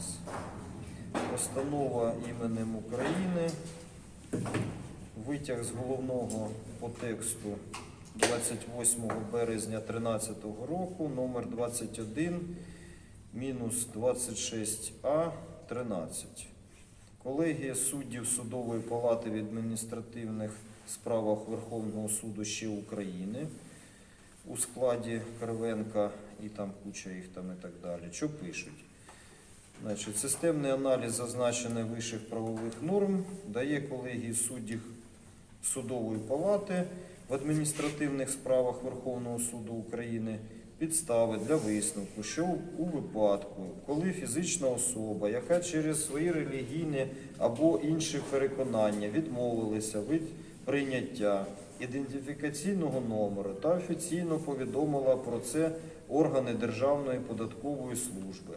нас. Постанова іменем України. Витяг з головного по тексту 28 березня 2013 року, номер 21, мінус 26А 13. Колегія суддів Судової палати в адміністративних справах Верховного суду ще України у складі Кривенка і там куча їх там і так далі. Що пишуть? Значить, системний аналіз зазначених вищих правових норм дає колегії суддів Судової палати в адміністративних справах Верховного суду України підстави для висновку, що у випадку, коли фізична особа, яка через свої релігійні або інші переконання відмовилася від прийняття ідентифікаційного номеру та офіційно повідомила про це органи Державної податкової служби,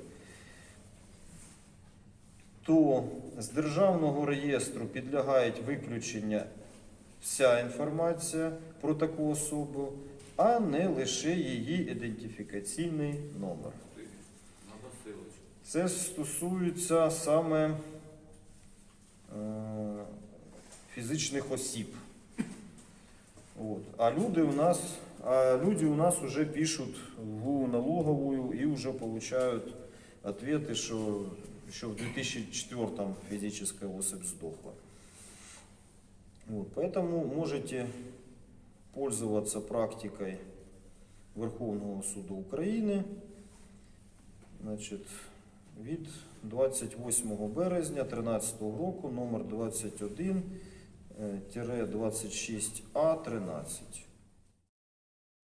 то з державного реєстру підлягають виключення вся інформація про таку особу, а не лише її ідентифікаційний номер. Це стосується саме е, фізичних осіб. От. А люди у нас, а люди у нас уже пишут в налоговую и уже получают ответы, что еще в 2004 физическая особь сдохла. Вот. Поэтому можете пользоваться практикой Верховного суду України. Значить, від 28 березня 2013 року, номер 21 26А 13.